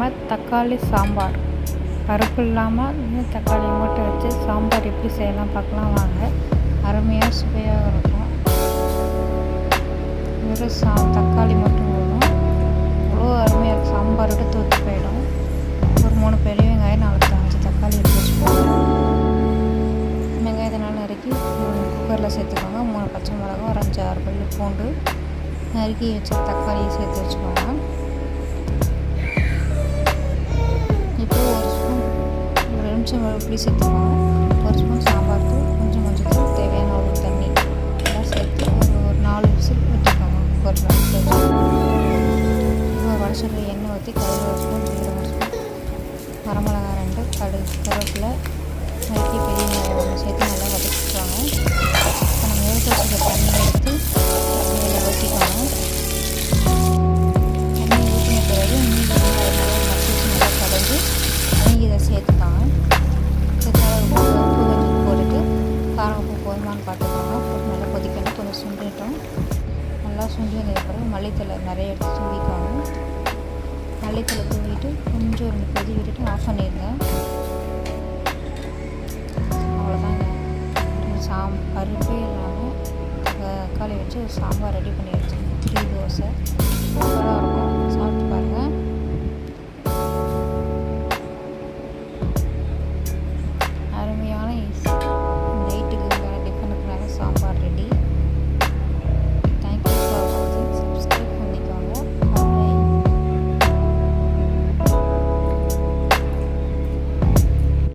இல்லாமல் தக்காளி சாம்பார். பருப்பு இல்லாமல் இன்னும் தக்காளி மட்டும் வச்சு சாம்பார் எப்படி செய்யலாம் பார்க்கலாம் வாங்க. அருமையாக சுவையாக இருக்கும். வெறும் சா தக்காளி மட்டும் போதும். அவ்வளோ அருமையாக இருக்கும். சாம்பார் விட்டு தூத்து போயிடும். ஒரு மூணு பெரிய வெங்காயம் நாலு அஞ்சு தக்காளி எடுத்து வச்சுக்கோங்க வெங்காயத்தை நல்லா நறுக்கி குக்கரில் சேர்த்துக்கோங்க. மூணு பச்சை மிளகா ஒரு அஞ்சு ஆறு பல்லு பூண்டு நறுக்கி வச்ச தக்காளியை சேர்த்து வச்சுக்கோங்க. கொஞ்சம் நிமிஷம் புளி சேர்த்துக்கோங்க ஒரு ஸ்பூன் சாம்பார் தூள் கொஞ்சம் கொஞ்சம் தூள் தேவையான அளவு தண்ணி. எல்லாம் சேர்த்து ஒரு ஒரு நாலு விசில் விட்டுக்கோங்க குக்கர் இப்போ வடசட்டில் எண்ணெய் ஊற்றி கடுகு ஒரு ஸ்பூன் ஜீரகம் ஒரு ஸ்பூன் வரமிளகா ரெண்டு கடுகு கருவேப்பிலை நறுக்கி பெரிய வெங்காயம் ஒன்று சேர்த்து நல்லா வதக்கிக்குவாங்க இப்போ நம்ம எடுத்து வச்சுருக்க தண்ணி எடுத்து தண்ணியில் ஊற்றிக்கோங்க தண்ணி ஊற்றின பிறகு மீன் நல்லா மசிச்சு நல்லா கடைஞ்சி நீங்கள் இதை சேர்த்துக்காங்க. போட்டு நல்லா கொதிக்கணும். கொஞ்சம் சுண்டிட்டோம். நல்லா சுண்டினதுக்கப்புறம் மல்லித்தலை நிறைய எடுத்து தூவிக்கோங்க மல்லித்தலை தூவிட்டு கொஞ்சம் ஒரு கொதி விட்டுட்டு ஆஃப் பண்ணிடுங்க. அவ்வளோதாங்க சாம் பருப்பே இல்லாமல் தக்காளி வச்சு ஒரு சாம்பார் ரெடி பண்ணி வச்சுருங்க இட்லி தோசை. சூப்பராக இருக்கும்.